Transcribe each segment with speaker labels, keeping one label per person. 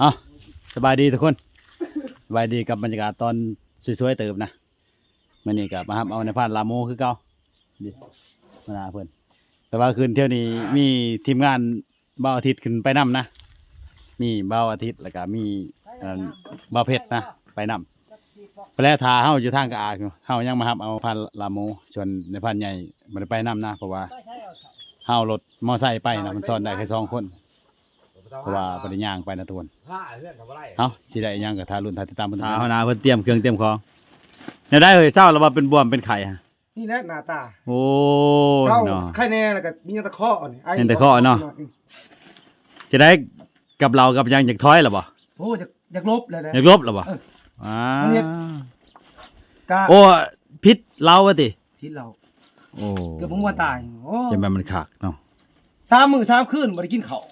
Speaker 1: เอาสบายดีทุกคนสบายดีกับบรรยากาศตอนสวยๆเติบนะมันนี่กับมาครับเอาในพานลาโมคือเก่าดิมาหาเพื่อนแต่ว่าคืนเที่ยวนี้มีทีมงานเบาอาทิตย์ขึ้นไปนํนะ มีเบาอาทิตย์แล้วก็มีเบาเพชรนะไปนํไปแล้วทาเฮาอยู่ทางกระอาอยู่เฮายังมาครับเอาพานลาโมชวนในพานใหญ่บ่ได้ไปนํนะเพราะว่าเฮารถมอไซค์ไปนะมันซ้อนได้แค่สองคน เพราะว่าปริญญางไปนะทุกคน
Speaker 2: ผ้าเรื่องกับอะไร
Speaker 1: เอ้าสิได้อิหยังกับทารุ่นทาติดตามเพิ่นทาเฮานาเพิ่นเตรียมเครื่องเตรียมของเนี่ยได้เฮ้ยเศร้าแล้วว่าเป็นบวมเป็นไข่ฮะ
Speaker 3: นี่แหละหน้าตา
Speaker 1: โอ้
Speaker 3: เศร้า
Speaker 1: เนาะ
Speaker 3: ไข้แน่แล้วก็มีตะข้อนี่ไอ้
Speaker 1: เห็นแต่ข้อเนาะจะได้กับเรากับยังอยากถอยหรอบ่
Speaker 3: โอ้อยากอยากลบเลยนะ
Speaker 1: อยากลบหรอบ่
Speaker 3: เออ
Speaker 1: อ่า
Speaker 3: มันเฮ็ดกล้า
Speaker 1: โอ้พิษเราอะติ
Speaker 3: พิษเรา
Speaker 1: โอ้
Speaker 3: เกือบผมว่าตายโอ้
Speaker 1: จะแม่นมันขากเนาะ
Speaker 3: สามมื้อสามคืนบ่ได้กินข้าว
Speaker 1: โอ้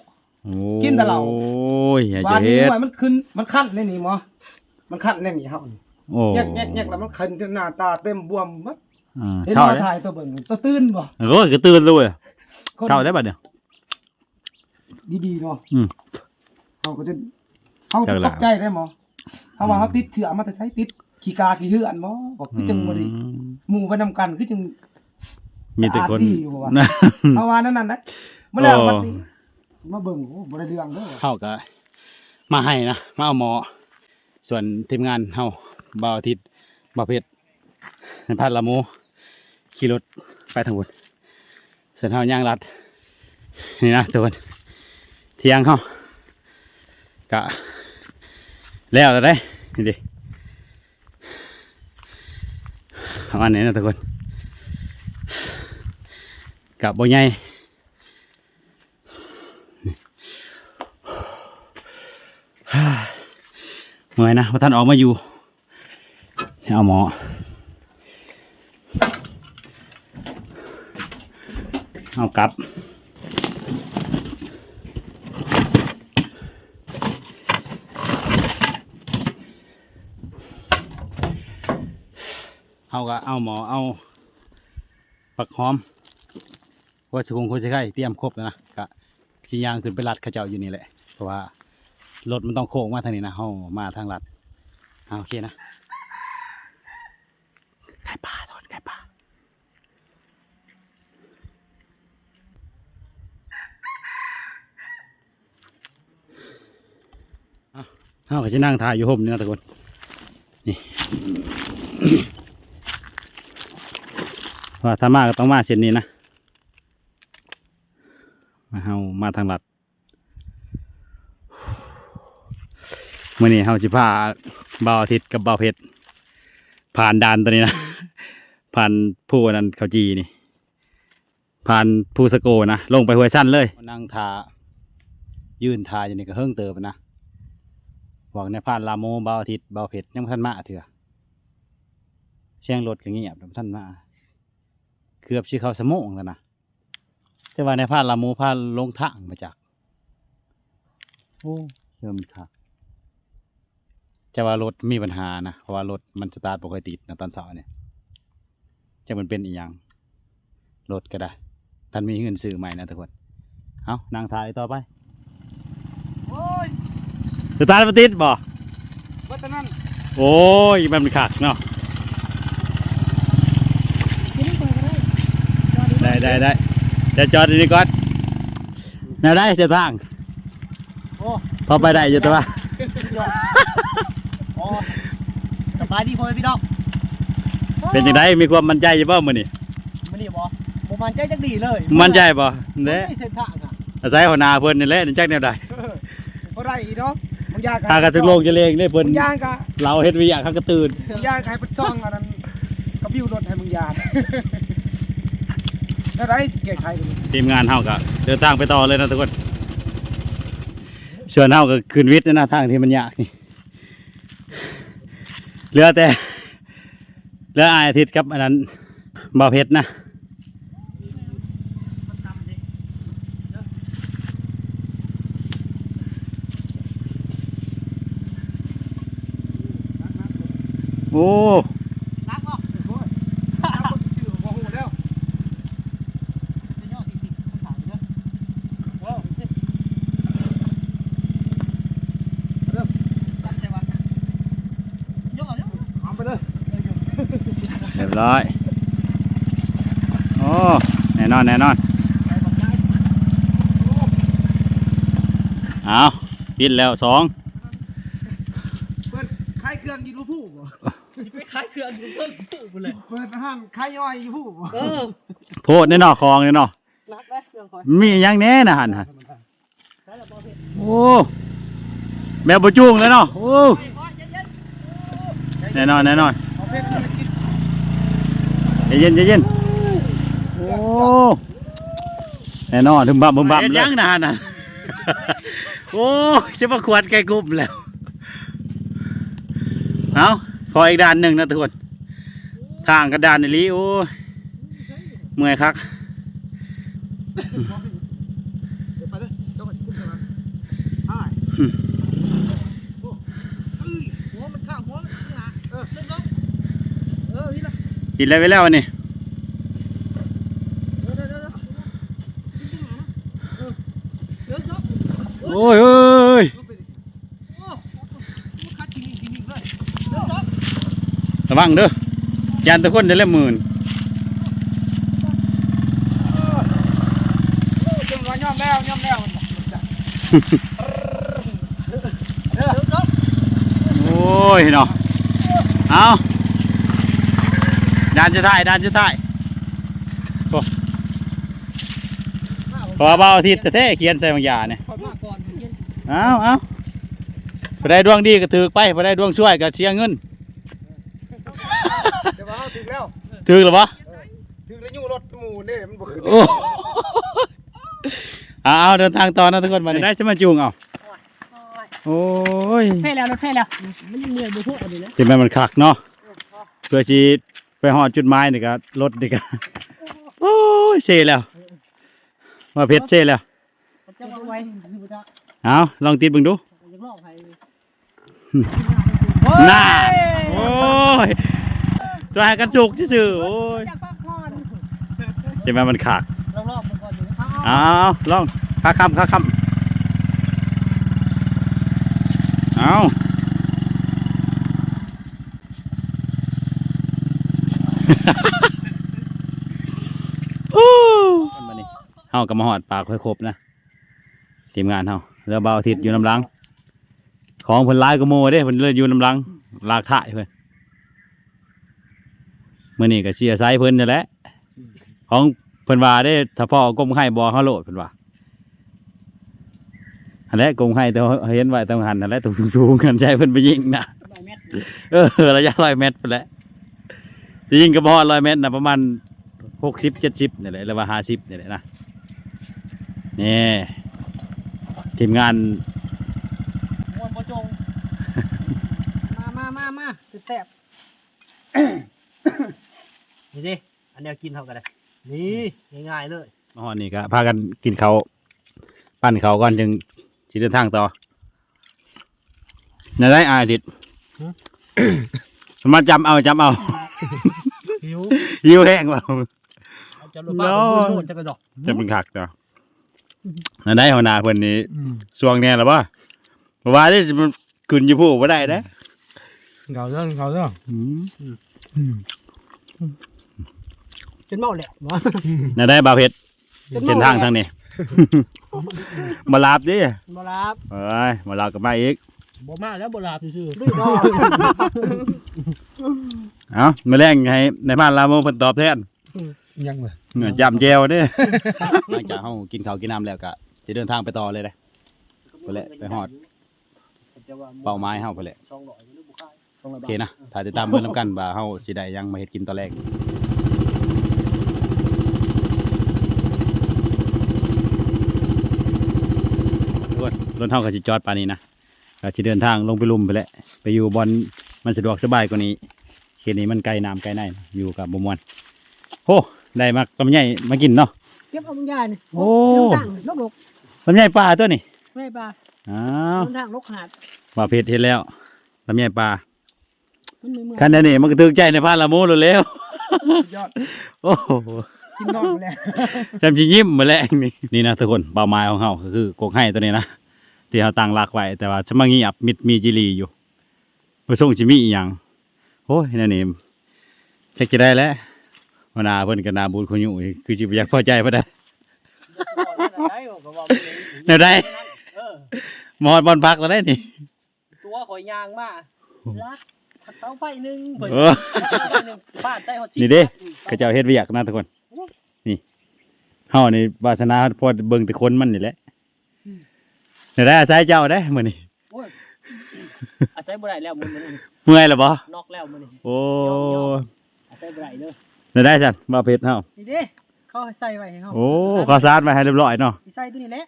Speaker 3: กินแต่เหล้า
Speaker 1: โอ้ยอย่า
Speaker 3: บ้า
Speaker 1: จะ
Speaker 3: นนี้
Speaker 1: เฮ็ด
Speaker 3: ว่ามันขึ้นมันคันแน่นี่หมอมันคันแน่นี่เฮานี่
Speaker 1: โอ้
Speaker 3: แยกแยกแยกแล้วมันคันจนหน้าตาเต็มบวมบัด
Speaker 1: อ่า
Speaker 3: เห็น
Speaker 1: เข้า
Speaker 3: มา
Speaker 1: ได้
Speaker 3: ถ่ายตัวเบิ่งตัวตื่นบ่
Speaker 1: โอ้ยก็ตื่นเลยเว้ย
Speaker 3: คน
Speaker 1: เข้าได้บัดเนี่ย
Speaker 3: ดีๆเนาะ
Speaker 1: อืม
Speaker 3: เฮาก็จะเฮา
Speaker 1: จั
Speaker 3: จะ
Speaker 1: ก
Speaker 3: ต
Speaker 1: ละ
Speaker 3: กใจได้หมอเฮาว่าเฮาติดเชื้อมาแต่ไสติดขี้กาขี้เหือนบ่บอกคือจังบ่ได้
Speaker 1: อืม
Speaker 3: หมู่ไปนำกันคือจัง
Speaker 1: มีแต่คน
Speaker 3: สะอาดดีอยู่ว่ะเอาว่านั่นนั่นนะมาแล้วบัดนี้ มาเบิ่งโอ้บ่ได้เรื่องเด้อ
Speaker 1: เฮาก็มาให้นะมาเอาหมอ ส่วนทีมงานเฮาบ่าวอาทิตย์บ่าวเพชรในพัดละโมขี่รถไปทางบนส่วนเฮาย่างลัด นี่นะทุกคนเที่ยงเฮากะแล้วแล้วได้นี่ดิประมาณนี้นะทุกคนกะบ่ใหญ่ เมื่อยนะพอท่านออกมาอยู่เอาหมอเอากลับเอาก็เอาหมอเอาปักหอมว่าสุคงคุยใช่ไข่เตรียมครบแล้วนะ กะชี้ยางขึ้นไปรัดเขาเจ้าอยู่นี่แหละ เพราะว่ารถมันต้องโค้งมาทางนี้นะเฮามาทางลัดเอาโอเคนะไก่ป่าทอดไก่ป่าเอาเฮาจะนั่งถ่ายอยู่ห่มนี่นะทุกคน นี่ว่าถ้ามาก็ต้องมาเช่นนี้นะ มาทางลัดมื่อนี้เฮาสิพาเบาอาทิตย์กับเบาเพชรผ่านด่านตัวนี้นะผ่านผู้นั้นเขาจีนี่ ผ่านผู้สโกนะลงไปห้วยสั้นเลยนั่งทายืนทาอยู่นี่ก็เฮิ่งเติบนะบอกในผ่านลาโมเบาอาทิตย์เบาเพชรยังบ่ทันมาเถื่อเสียงรถก็เงียบบ่ทันมาเกือบสิเขาสมองแล้วนะ แต่ว่าในผ่านลาโมผ่านลงทางมาจาก โอ้เริ่มคักจะว่ารถมีปัญหานะเพราะว่ารถมันสตาร์ทปกติดนะตอนเสาร์เนี่ยจะมันเป็นอีกอย่างรถก็ได้ท่านมีเงินซื้อใหม่นะทุกคนเอานางถ่ายต่อไป
Speaker 3: โอ้ย
Speaker 1: สตาร์ทปติดบ่
Speaker 3: ว่าแต่นั้น
Speaker 1: โอ้ยมันเป็นขักเนาะ
Speaker 4: ไม่ได้เปิดก็ได้
Speaker 1: ได้ได้ได้ จะจอดอยู่นี่ก่อนแนวได้จะทาง
Speaker 3: โอ้
Speaker 1: พอไปได้อยู่แต่ว่า
Speaker 3: โอ้สบายดีพ่อแม่พี่น้อง
Speaker 1: เป็นจังไดมีความมั่นใจอยู่บ่มื้อนี้
Speaker 3: มื้อนี้บ่บ่มันใจจักดีเลย
Speaker 1: มั่นใจบ่เด้
Speaker 3: ไม่เส้นทางอะ
Speaker 1: อาศัยหัวหน้าเพิ่นนี่แหละจักแนวใด
Speaker 3: บ่ได้อีเนาะบางอย่าง
Speaker 1: ถ้ากระสึกโลกจะเลงได้เพิ่น
Speaker 3: บางอย่างก็
Speaker 1: เราเฮ็ดวิอยากเขาก็ตื่น
Speaker 3: บางอย่างใครเป็นช่องอันนั้นก็บิวรถให้มึงยาน แล้วได้เกียรติใครกันนี่
Speaker 1: ทีมงานเฮาก็เดินทางไปต่อเลยนะทุกคนส่วนเฮาก็คืนวิทย์นะทางที่มันยากนี่เหลือแต่เหลืออายอาทิตย์กับอันนั้นบ่าวเพชรนะโอ้
Speaker 3: รักบ่โอ้ยเอาคนซื้อบ่ฮู้แล้วจะย่อสิๆมันถามเด้อโอ้
Speaker 1: เรียบร้อย โอ้ แน่น อนแน่นอนเอาปิดแล้วสอง
Speaker 3: เปิดขายเครื่องยินลูกผู้บ่
Speaker 4: ไปขายเครื่องอยู่เพิ่มตู้เลย
Speaker 3: เปิดอาหารขายย่อยอยู่ผู้บ่
Speaker 4: เออ
Speaker 1: โพดในนอกคลองในนอก
Speaker 4: นักได้เครื่องคอย
Speaker 1: มีอยังแน่นะหันหัน
Speaker 4: ใช้ระเบิดเห็ด
Speaker 1: โอ้แบบบจุงเลยเนาะโอ้
Speaker 4: ไปก่อนเย็น
Speaker 1: แน่นอนแน่นอน
Speaker 3: เอาเพชรมากิน
Speaker 1: ใจเย็นใจเย็น โอ้แน่นอนถึงบับบึมบับเลยยังนานนะโอ้จะมาขวดไก่กรุบแล้วเอาพออีกด้านหนึ่งนะทุกคนทางกระดานนี่ลีโอ้ยเมื่อยคัก
Speaker 3: เดี๋ยวไปเลยเจ้าก็ขึ้นมาใช่
Speaker 1: อืม
Speaker 3: โอ้เอ้ยหัวมันข้างหัวมันข้างหน้าเออเล่นเนาะเออนี่ละ
Speaker 1: กินอะไรไปแล้ววันนี้
Speaker 3: ยเดี๋ย
Speaker 1: ระวังเด้อยันทุกคนจะเล่มหมื่น
Speaker 3: จังหวะย่อมแล้วย่อมแล้วมันบอกจ้ะเดี๋ยเดี๋ยว
Speaker 1: โอ้ยเนาะเอาดานจะถ่ายดานจะถ่ายโอ้ขอเบาอาทิตย์แต่แท้เขียนใส่บางอย่างเนี่ย
Speaker 3: เย็น
Speaker 1: เอาเอาไปได้ดวงดีก็ถือไปไปได้ดวงช่วยก็เสียเงิน
Speaker 3: เดี๋ยวว่าเอาถึงแล้ว
Speaker 1: ถือหรือปะ
Speaker 3: ถึงแล้วอยู่รถหมู่นี่มันบ่ขึ้น
Speaker 1: โอ้เอาเอาเดินทางต่อนะทุกคนมาได้จะมาจูงเอาโอ้ย
Speaker 4: ๆเพ่แล้วรถเพ่แล้วมันยังเหนื่อยบุพอันนี้นะ
Speaker 1: ที่แม่มันคักเนาะเพื่อชีไปหอดจุดหมายนี่ก็รถนี่ก็โอ้ยเซ่แล้วมาเพชรเซ่แล้ว
Speaker 4: จะเอาไว้
Speaker 1: เอาลองติดเบึงดู
Speaker 4: ยังลอกให้
Speaker 1: น่าโอ้ยตัวให้กันจุกที่สื่อโอ้ย
Speaker 4: อยากพักผ่อน
Speaker 1: ที่แม่มันคัก
Speaker 4: เราลอกมันก่อนอยู่นะ
Speaker 1: เอาลองค่าคำค่าคำเอาโอ้มานี่เฮากับมาหอดปากค่อยครบนะ ทีมงานเฮาเรือเบาอาทิตย์อยู่น้ำลัง ของเพิ่นหลายกว่าโมเด้เพิ่นเลยอยู่น้ำลังลากถ่ายเพิ่อนเมื้อนี้ก็เชียร์ไซเพิ่นนี่แหละของเพิ่นว่าเด้ถ้าพ่อกลมไข่บ่เฮาโลดเพิ่นว่าอันแหละกลมไข่แต่เห็นไว้ตรงหันนั่นแหละตรงสูงๆกันใจเพิ่นไปยิงนะ
Speaker 4: เอ
Speaker 1: อระยะ100เมตรพุ่นและสิยิงก็บ่ฮอด100เมตรนะประมาณ60 70นี่แหละหรือว่า50นี่แหละนะนี่ ทีมงาน
Speaker 4: มวนบ่จง มามามามาแซ่บนี่ดิอันเนี้ยกินเท่ากันเลยนี่ง่ายๆเลย
Speaker 1: มาฮอดนี่ก็พากันกินเขาวปั้นเขาวก่อนจึงสิเดินทางต่อในได้อาทิตย์มาจำเอาจำเอา
Speaker 4: หิว
Speaker 1: หิวแห้งเปล่า
Speaker 4: เอาจะลงบ้าน
Speaker 1: No
Speaker 4: โน่นจะกระดอก
Speaker 1: จะเป็นขักจ้ะ ในได้หัวหน้าเพิ่นนี้ช่วงเนี้ยหรอปะเพราะว่าที่มันขึ้นอยู่ผู้บ่ได้เด้
Speaker 3: เขาเรื่องเขาเรื่อง
Speaker 4: จนเมาแหละมา
Speaker 1: ในได้บาวเพชร
Speaker 4: จน
Speaker 1: เส้น
Speaker 4: เมา
Speaker 1: ทางทางนี้มาลาบดิ
Speaker 4: บ่รับ
Speaker 1: เอ้ยมาลาบกับมาอีก
Speaker 4: บ่มาแล้วบ่รับซื่อๆด้วยดอก
Speaker 1: เอ้ามาแรงให้ในบ้านลาโมเพิ่นตอบแทน
Speaker 3: ยังเลย
Speaker 1: เงื่อนจำแจวเด้ หลังจากเฮากินข้าวกินน้ำแล้วก็จะเดินทางไปต่อเลยเด้ไปแหละไปฮอด เป้าหมายเฮาไปแหละโอเคนะถ้าติดตามเบิ่งนำกันว่าเฮาสิได้หยังมาเฮ็ดกินตอนแรกรถรถเฮาก็สิจอดปานนี้นะก็สิเดินทางลงไปลุมไปแหละไปอยู่บอนมันสะดวกสบายกว่านี้เขตนี้มันไกลน้ำไกลในอยู่กับบ่ม่วนโอ้ ได้มากลำไยมากินเนาะ
Speaker 4: เก็บเอาบางยานี่
Speaker 1: โอ้
Speaker 4: ตั้งลกลก
Speaker 1: ลำไยปลาตัวนี้
Speaker 4: ๆไม่ปลา
Speaker 1: อ้าว
Speaker 4: ต้นทางลกขนาด
Speaker 1: ว่าเพชรเฮ็ดแล้วลำไยปลา
Speaker 4: มันมือมือ
Speaker 1: คันนั้นนี่มันก็ถึกใจในพานละโมแล้วแล้ว
Speaker 3: ยอด
Speaker 1: โอ้โห
Speaker 3: กินนอนไปแล้ว
Speaker 1: จำชิยิ้มมาแล้วนี่นี่นะทุกคนเป้าหมายของเขาก็คือกกให้ตัวนี้นะที่เขาตั้งหลักไว้แต่ว่าจะมาเงียบมิดมีจิรีอยู่มาส่งจิมีอีหยังโอ้ยนั่นนี่เช็คจะได้แล้ว วนาเพิ่นก็นาบูดคนอยู่คือสิบ่อยากพอใจบ่ได้
Speaker 4: ได้ก็บอกไม่ได้
Speaker 1: แนวใด
Speaker 4: เออ
Speaker 1: หมอดบอลพักแล้วได้นี่
Speaker 4: ตัวข่อยยางมาลักสักเสาไฟหนึ่งเปิด
Speaker 1: โอ้
Speaker 4: เสาไฟหนึ่งฟาดใส่หัวชิ
Speaker 1: นี่เด้เขาเจ้าเฮ็ดเวียกนะทุกคนนี่เฮานี่วาสนาพอเบิ่งแต่คนมันนี่แหละแนวใดอาศัยเจ้าได้มื้อนี้
Speaker 4: โอ้ยอาศัยบ่ได้แล้วมันมัน
Speaker 1: เมื่อยแล้วบ่
Speaker 4: นอกแล้วมันนี่
Speaker 1: โอ้
Speaker 4: อาศัยบ่ได้เด้อ
Speaker 1: แนวใดซั่นบ่าวเพชรเฮา
Speaker 4: นี่เด้เขาให้ใส่ไว้ให้เฮา
Speaker 1: โอ้ข้าวสารมาให้เรียบร้อยเนาะ
Speaker 4: ใส่ตัวนี้แหละ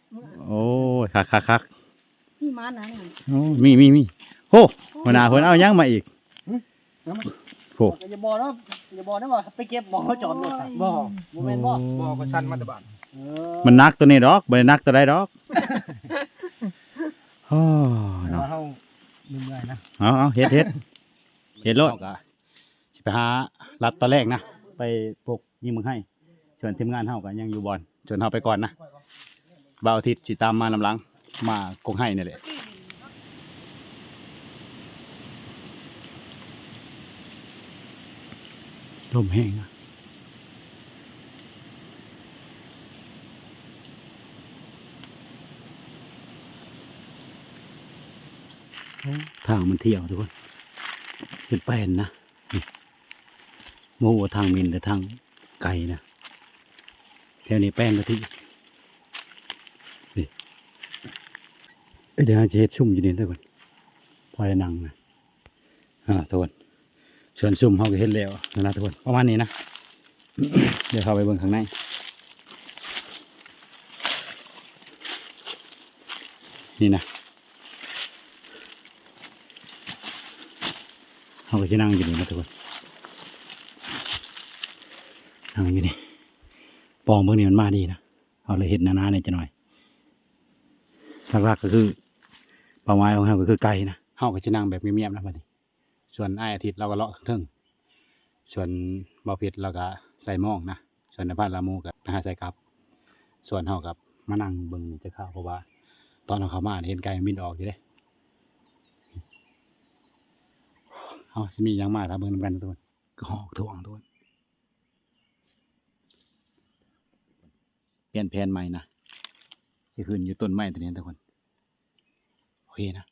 Speaker 1: โอ้ยคักๆ
Speaker 4: นี่มานะนี่
Speaker 1: ๆโอ้มีมีมีโอ้หัวหน้าเพิ่นเอาหยังมาอีกโอ้
Speaker 4: อย่าบอกนะอย่าบอกนะว่าไปเก็บหมอจอดรถอะบ่บ่แม่นบ่
Speaker 3: บอกก็ชันมาแต่บ้าน
Speaker 4: เออ
Speaker 1: มันนักตัวนี้ดอกบ่ได้นักตัวใดดอกโอ้
Speaker 3: เนาะ
Speaker 1: เนาะ
Speaker 3: เฮาลืมได้นะ
Speaker 1: เอาเอาเฮ็ดเฮ็ดเฮ็ดโลดสิไปหารัดตอนแรกนะ ไปปลุกยิงมึงให้ชวนทีมงานเฮากันยังอยู่บอลชวนเฮาไปก่อนนะบ่าวอาทิตย์สิตามมานำหลัง มากงให้นี่แหละลมแห้งอะทางมันเที่ยวทุกคนเป็นแป้นนะนี่ โมโหทางมินแต่ทางไกลนะแถวนี้แป้นกะทินี่เดี๋ยวจะเฮ็ดชุ่มอยู่นี่ทุกคนพอได้นั่งนะอ่าทุกคนส่วนซุ่มเขาก็เฮ็ดแล้วนะนะทุกคนประมาณนี้นะ เดี๋ยวเข้าไปเบิ่งข้างในนี่นะเขาก็จะนั่งอยู่นี่นะทุกคน นั่งอยู่นี่ปองเบื้องนี้มันมาดีนะเอาเลยเห็ดหนาๆเนี่ยจะหน่อยหลักๆก็คือเป้าหมายของเขาก็คือไก่นะเขาก็จะนั่งแบบเงียบๆนะบัดนี้ ส่วนไอ้อาทิตย์เราก็เลาะเครื่องส่วนบาเพชรเราก็ใส่หม้องนะส่วนในบ้านลามูกับไปหาใส่กับ ส่วนเขากับมานั่งเบิ่งจะเข้าวเพราะว่า ตอนเราเข้ามาเห็นไก่มันบินออกอยู่เด้เอาจะมียังมาทำเบิ่งนำกันทุกคนก็หอกถ่วงทุกคน เปลี่ยนแผนใหม่นะที่ขึ้นอยู่ต้นไม้ตัวนี้ทุกคน โอเคนะ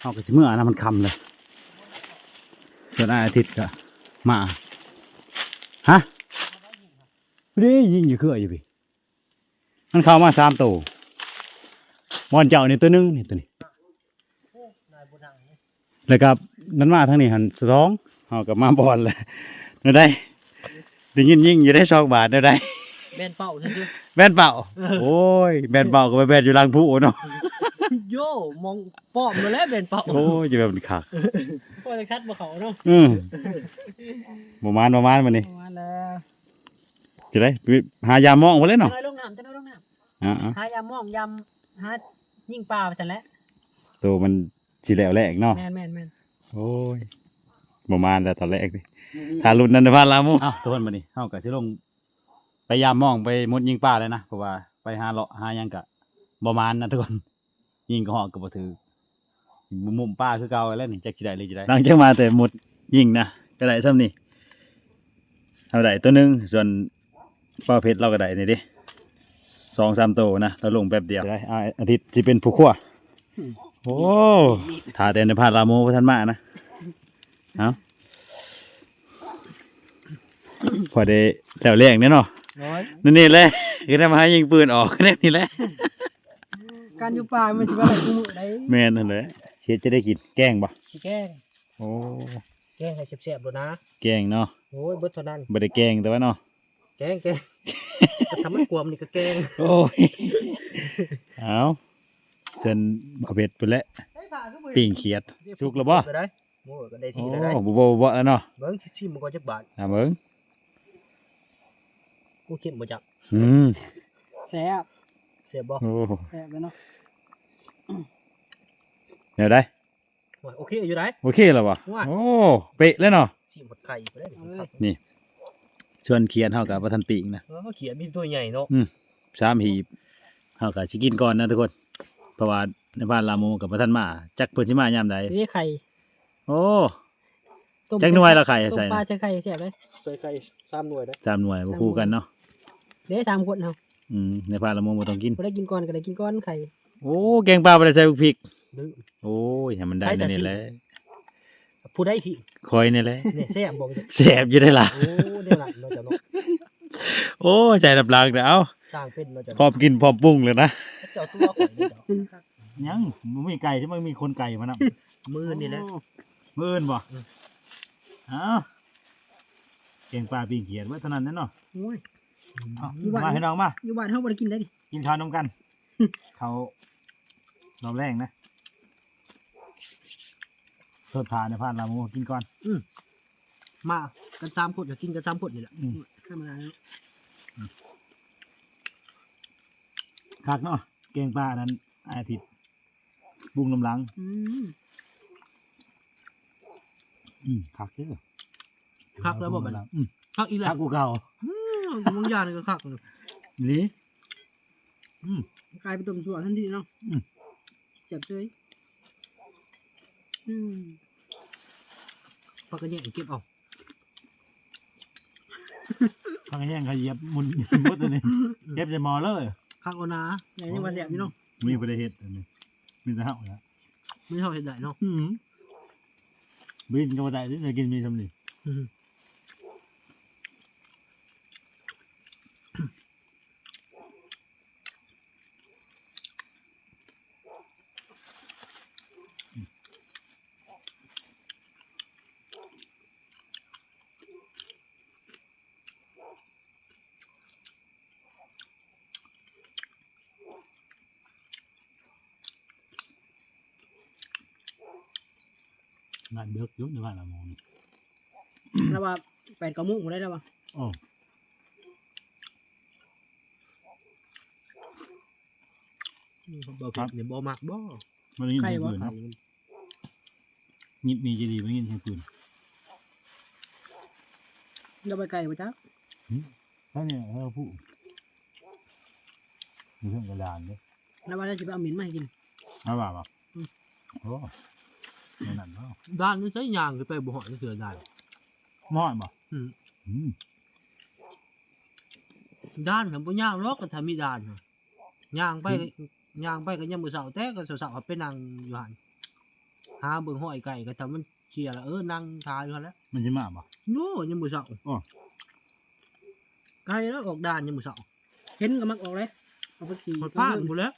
Speaker 1: เอาก็สิเมื่อนะมันคำเลยส่วนอาทิตย์ก็มา ฮะเด้ยิงอยู่คืออยู่พี่มันเข้ามาสามตัวบอลเจ้านี่ตัวหนึงนี่ตัวนี้
Speaker 4: นายบุญหังนี่
Speaker 1: แล้วก็นั้นมาทางนี้หันสองเอากับมาบอลเลยได้ได้ได้ยินยิงอยู่ได้สองบาทได้ได้
Speaker 4: แม่นเป้าซื่อ
Speaker 1: แบนเป่า โอ้ยแบนเป่าก็ไปแบนอยู่หลังผู้เนาะ
Speaker 4: ๆ โย่มองป้อมมาแล้วแม่นเป้า
Speaker 1: โอ้ยจะแบบขาก
Speaker 4: พอจักชัดบ่เขาเนาะ
Speaker 1: อืมประมาณประมาณมันนี่
Speaker 4: มาแล้ว
Speaker 1: จะได้ไปหายามองไปเลย
Speaker 4: จะ
Speaker 1: เนาะ
Speaker 4: น้อยลงน้ำจะน้อยลงน้
Speaker 1: อ่าำ
Speaker 4: หายามมองยำหายิ่งปลาไปซั่นแหล้ว
Speaker 1: ๆตัวมันสีแล้วแรกเนาะ
Speaker 4: แม่นแม่นแม่น
Speaker 1: โอ้ยประมาณแต่ตอนแรกนี่ถ้ารุ่นนันทพานลามูอ้าวตัวมันมานี่เฮาก็สิลงไปยามมองไปมุดยิงปลาเลยนะเพราะว่าไปหาเลาะหาหยังกะประมาณนะทุกคน ยิงก็หอกก็บ่ถือมุมปลาคือเก่าแล้วนี่จักสิได้เลยสิได้หลังจากมาแต่มุดยิงนะก็ได้ซ้ำนี่เอาได้ตัวหนึงส่วนปลาเพชรเราก็ได้นี่ดิสองสามตัวนะเราลงแป๊บเดียวได้อ่าอาทิตย์สิเป็นผู้ขั้วโอ้ถ่าแต่ในพาดลาโมพระท่านมานะเอาพอได้แล้วเรียงเนี่ยเนาะ
Speaker 4: ร้อย
Speaker 1: นั่นนี่เลยก็ได้มาให้ยิงปืนออกแน่นี่แหละ
Speaker 4: การอยู่ป่ามันสิว่าอะไรกูมือได้
Speaker 1: แม่นนั่นแหละเสียจะได้กินแกงบ่
Speaker 4: สิแกล้ง
Speaker 1: โอ้
Speaker 4: แกล้งให้แซ่บๆดูนะ
Speaker 1: แกงเนาะ
Speaker 4: โอ้ยเบิดเท่านั้น
Speaker 1: บ่ได้แกงแต่ว่าเนาะ
Speaker 4: แกล้งแกล้งแต่ทำมันกวมนี่ก็แกล้ง
Speaker 1: โอ้ยเอาจนบ่เผ็ดไปแล้วปิ้งเขียดสุกแล้วบ่
Speaker 4: ก็ได้โอ้ยก็ได้ที
Speaker 1: โอ้
Speaker 4: แล้วได้
Speaker 1: บ่บ่บ่แล้วเนาะ
Speaker 4: เบิ่งชิมมันก็จักบาท
Speaker 1: อ่าเบิ่ง
Speaker 4: กูคิดบ่จัก
Speaker 1: อืม
Speaker 4: แซ่บ แซ่บบ่
Speaker 1: โอ้
Speaker 4: แซ่บเลยเนาะ
Speaker 1: เดี๋ยวได้
Speaker 4: โอ้ยโอเคอยู่ได้
Speaker 1: โอเคแล้วบ่
Speaker 4: ว่า
Speaker 1: โอ้ เป๊ะแล้วเนาะ
Speaker 4: ชิมหมดไข่ไปได้
Speaker 1: นี่ ชวนเขียดเฮากับบ่ทันปิ้งนะ
Speaker 4: เออเขียนมีตัวใหญ่เนาะ
Speaker 1: สามหีบเฮาก็สิกินก่อนนะทุกคน เพราะว่าในบ้านลาโมกับบ่ทันมา จักเพิ่นสิมายามใด
Speaker 4: นี่ไข่
Speaker 1: โอ้จักหน่วยละไข่
Speaker 4: ต้ม
Speaker 1: ใส่
Speaker 4: ปลา
Speaker 1: นะ
Speaker 4: ใส่ไข่แซ่บเลยใส่ไข่3หน่วยได้
Speaker 1: สามหน่วยบ่คู่กันเนาะ
Speaker 4: เด้สามคนเฮา
Speaker 1: อืมในบ้านลาโมบ่ต้องกิน
Speaker 4: บ่ได้กินก่อนก็ได้กินก่อนไข่
Speaker 1: โอ้แกงปลาบ่ได้ใส่พริก
Speaker 4: ดื้อ
Speaker 1: โอ้ยให้มันได้
Speaker 4: ใครจะ
Speaker 1: นั่นนี่
Speaker 4: สิ
Speaker 1: แหละ
Speaker 4: ผู้ใดสิ
Speaker 1: คอยนี่แหละ
Speaker 4: เนี่ยแซ่บบ่
Speaker 1: แซ่บอยู่ได้ล่ะ
Speaker 4: โอ้เดี๋ยวนั้นเนาะเจ้าเนาะ
Speaker 1: โอ้ยใจดับลังเด้อเอา
Speaker 4: สร้างเป็นเนาะเจ้า
Speaker 1: พร้อมกินพร้อมปรุงเลยนะ
Speaker 4: เจ้าตัวข่อยนี่เจ้า
Speaker 1: ยังมันมีไก่ที่มันมีคนไก่มานำ
Speaker 4: มือนี่แหละ
Speaker 1: มื้ออื่นบ่
Speaker 4: อืม
Speaker 1: เอ้าแกงปลาปิ้งเขียดไว้เท่านั้นแน่เนาะ
Speaker 4: โอ้ย
Speaker 1: เอา
Speaker 4: อยู่บ้าน
Speaker 1: มาให้น้องมา
Speaker 4: อยู่บ้านเฮาบ่ได้กินได้ดิ
Speaker 1: กินข้าวนำกัน เขารอบแรกนะเพิ่มพาในพานลาโมกินก่อน
Speaker 4: มากันสามคนก็กินกันสามคนนี่แหละ
Speaker 1: อืม
Speaker 4: ธรรมดาเนาะ
Speaker 1: คักเนาะแกงปลานั้นอาทิตย์บุ้งน้ำหลัง
Speaker 4: อืม
Speaker 1: อืมคักเด้อ
Speaker 4: คักแล้วบ่บัดนี้
Speaker 1: อืม
Speaker 4: คักอีกแล้
Speaker 1: คั
Speaker 4: ว
Speaker 1: กกูเก่า
Speaker 4: อื มึงยานก็คักเลย
Speaker 1: หลีอืม
Speaker 4: กลายเป็นต้มชัวทันทีเนาะ
Speaker 1: อืม
Speaker 4: เจ็บเลยอืมปากกระเนี่ยเก็บเอา
Speaker 1: พังแย่งเขาเหยียบมุนมุดตัวนี้เก็บจะมอเลย
Speaker 4: คักเอานะอย่างนี้ว่าแซ่บนี่เนาะ
Speaker 1: มีประเฮ็ดอันนี้มีแต่เฮาแล้ว
Speaker 4: ไม่เท่าเห็ดได้เนาะ
Speaker 1: อืมบินก็บ่ได้ที่จะกินมีสำนี
Speaker 4: อืม
Speaker 1: งานเบิกอยุ่ในบ้านละโมง
Speaker 4: แล้วว่าแปดกระมุ้งได้แล้วว่า
Speaker 1: โอ้
Speaker 4: บ่เก็บเนี่ยบ่มักบ่
Speaker 1: มันได้ยิน
Speaker 4: ไข่
Speaker 1: เสียง
Speaker 4: บ่
Speaker 1: ปืน
Speaker 4: ไข่
Speaker 1: เนาะยิบมีจะดีไม่ยินเสียงปืน
Speaker 4: เราไปไก่บ่จ้า
Speaker 1: ถ้าเนี่ยเราพูดมีเรื่องกระดานเนี่ย
Speaker 4: แล้วว่าจะสิไปเอาหมิ่นมาให้กิน
Speaker 1: เอาบ่าบ่
Speaker 4: อืม
Speaker 1: โอ้ นั่นนั่นเนาะ
Speaker 4: ด้านนี้ใช้ยางคือไปบ่หอยเสือได้
Speaker 1: มอดบ่
Speaker 4: อืม
Speaker 1: อืม
Speaker 4: ด้านครับบ่ย่างหรอกก็ถ้ามีด้านน่ะย่างไปย่างไปก็ยามมื้อเช้าแต่ก็เช้าๆไปนั่งอยู่หั่นหาเบิ่งห้อยไก่ก็ทำมันเชียร์แล้วเออนั่งทาอยู่หั่นแหล้ว
Speaker 1: มันจะมาบ่
Speaker 4: โน่ยามมื้อเช้า
Speaker 1: อ้อ
Speaker 4: ไก่แล้วออกด้านยามมื้อเช้าเห็นก็มักออกเลยเอาไปขี่
Speaker 3: หมดผ้าหมดแล้ว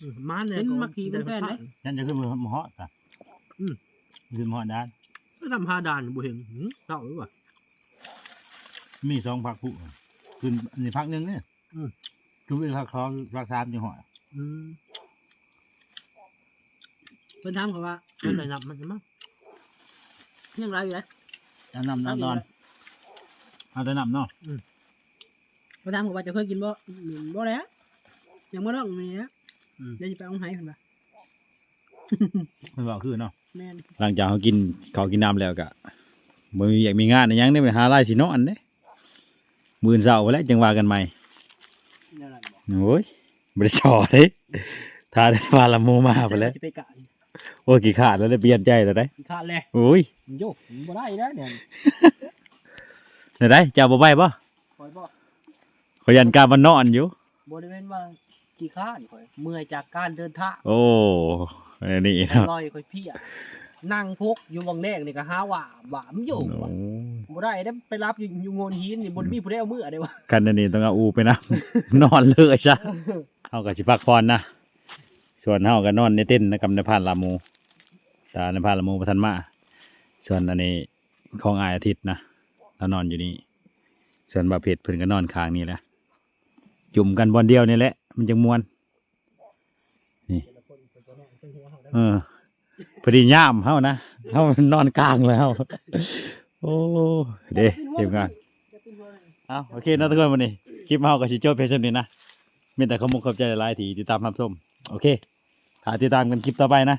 Speaker 4: อืมมาเนี่ย
Speaker 3: เห็น
Speaker 4: ก็
Speaker 3: มักขี่เป็นแฟนเลย
Speaker 1: นั่นจะขึ้นมือมหอดอะ
Speaker 4: อืม
Speaker 1: ขึ้นมหอดด้าน
Speaker 4: ก็ทำหาด้านบ่เห็นหือเช้าหรือว่า
Speaker 1: มีสองพักผู้ขึ้นอันนี้พักหนึงเนี่ย
Speaker 4: อืม
Speaker 1: คือเป็นพักสองพักสามจังหวะ
Speaker 4: อืมเพิ่นถามเขาว่าเพิ่นได้นับมันจะมั้งยังไรอยู่เลย
Speaker 1: อันนำนำนอนเอาแต่นำเนาะ
Speaker 4: เพิ่นถามเขาว่าจะเคยกินบ่อืมบ่แล้วยังบ่ลองนี่นะ
Speaker 1: อืม
Speaker 4: เดี๋ยวจะไปเอาให้เพิ่นว่า
Speaker 1: มันบอกคือเนาะ
Speaker 4: แม่น
Speaker 1: หลังจากเขากินเขาวกินน้ำแล้วก็มืออยากมีงานอิหยังได้ไปหาไล่สิเนาะอันเด้มืออนเสาร์แล้วจังว่ากันใหม่
Speaker 4: เดี๋ยวนั้นบ่
Speaker 1: โอ้ยบริชอเลยทาได้พาละโมมาไปแล้ว
Speaker 4: สิไปกะ
Speaker 1: โอ้ยกี่ขาดแล้วได้เปลี่ยนใจแต่ได้
Speaker 4: ขี้ขาดเลย
Speaker 1: โอ้ย
Speaker 4: โยกบ่ได้แล้วเนี่ย
Speaker 1: แต่ได้เจ้าบ่ใบป่ะ
Speaker 4: คอยบ่
Speaker 1: ขยันการมันนอนอยู่
Speaker 4: บ่ได้แม่นว่า ขี้ขาดข่อย เมื่อยจากการเดินทาง
Speaker 1: โอ้อันนี่เนาะ
Speaker 4: ลอยข่อยเพลียนั่งพกอยู่วังแรกนี่ก็หาว่าว่ามันอยู่
Speaker 1: โอ้
Speaker 4: ว่ะบ่ได้ได้ไปรับอยู่อยู่โงนหินนี่บ่มีผู้ใดเอามือได้วะ
Speaker 1: กันอันนี้ต้องเอาอูไปนะนอนเลยจ้ะเฮาก็สิพักผ่อนนะส่วนเฮาก็นอนในเต็นท์นะกับในพานลามูตาในพานลามูบ่ทันมาส่วนอันนี้ของอายอาทิตย์นะเรานอนอยู่นี่ส่วนบาเพชรเพิ่นก็นอนข้างนี่แหละจุ่มกันบอลเดียวนี่แหละ มันจังมวนนี่เออพอดีย่ามเฮานะเฮานอนกลางแล้วโอ้เด้ทีมงานเอาโอเคนะทุกคนวันนี้คลิปเฮาก็สิจบเพียงเท่านี้นะมีแต่ขอมุกขอบใจหลายๆที่ติดตามรับชมโอเคถ้าติดตามกันคลิปต่อไปนะ